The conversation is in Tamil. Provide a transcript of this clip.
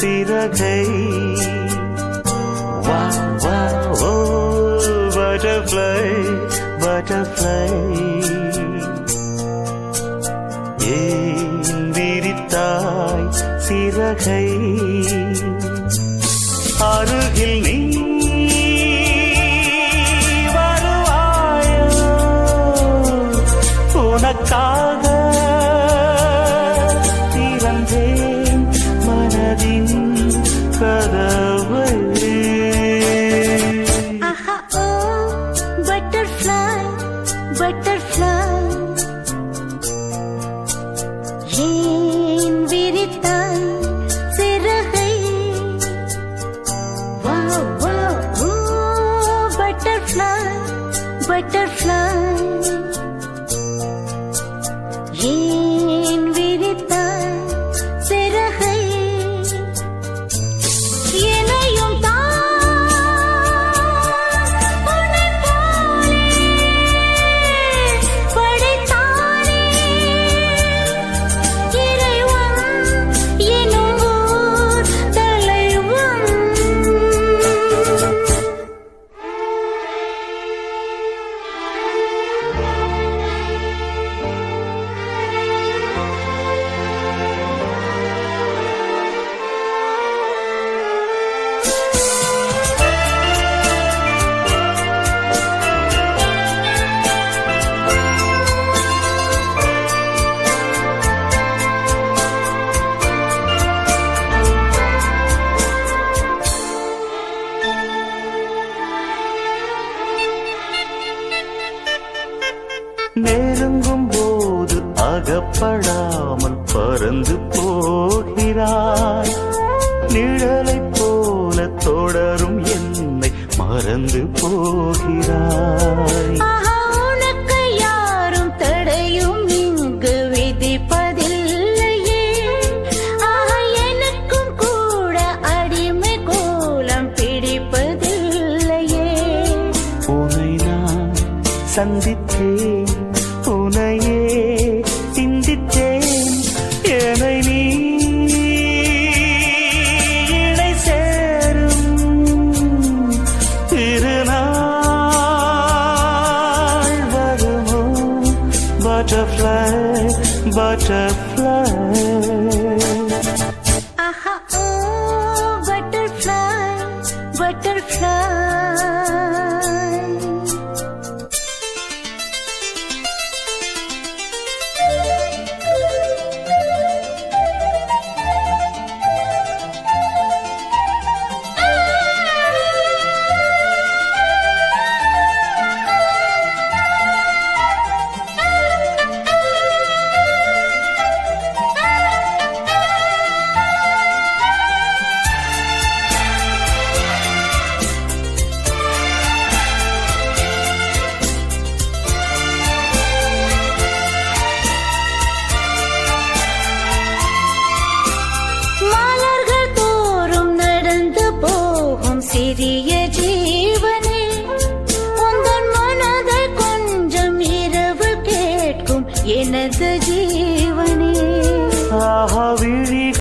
சிறகை. வா வா ஓ பட்டர்ஃப்ளை பட்டர்ஃப்ளை ஏன் விரித்தாய் சிறகை? அருகில் நீ வருவாயோ? உனக்கா ஏன் விரித்தாய் சிறகை? வா வா ஓ பட்டர்ஃப்ளை பட்டர்ஃப்ளை ஏன் நெருங்கும் போது அகப்படாமல் பறந்து போகிறாய். நிழலைப் போல தொடரும் என்னை மறந்து போகிறாய். யாரும் தடையும் இங்கு விதிப்பதில்லையே. எனக்கும் கூட அடிமை கோலம் பிடிப்பதில்லையே. உனை நான் சந்தித்தேன். butterfly, butterfly. Aha, oh, butterfly, butterfly. பெரிய ஜீவனே உந்தன் மனதை கொஞ்சம் இரவு கேட்கும் எனது ஜீவனே. ஆஹா விழி.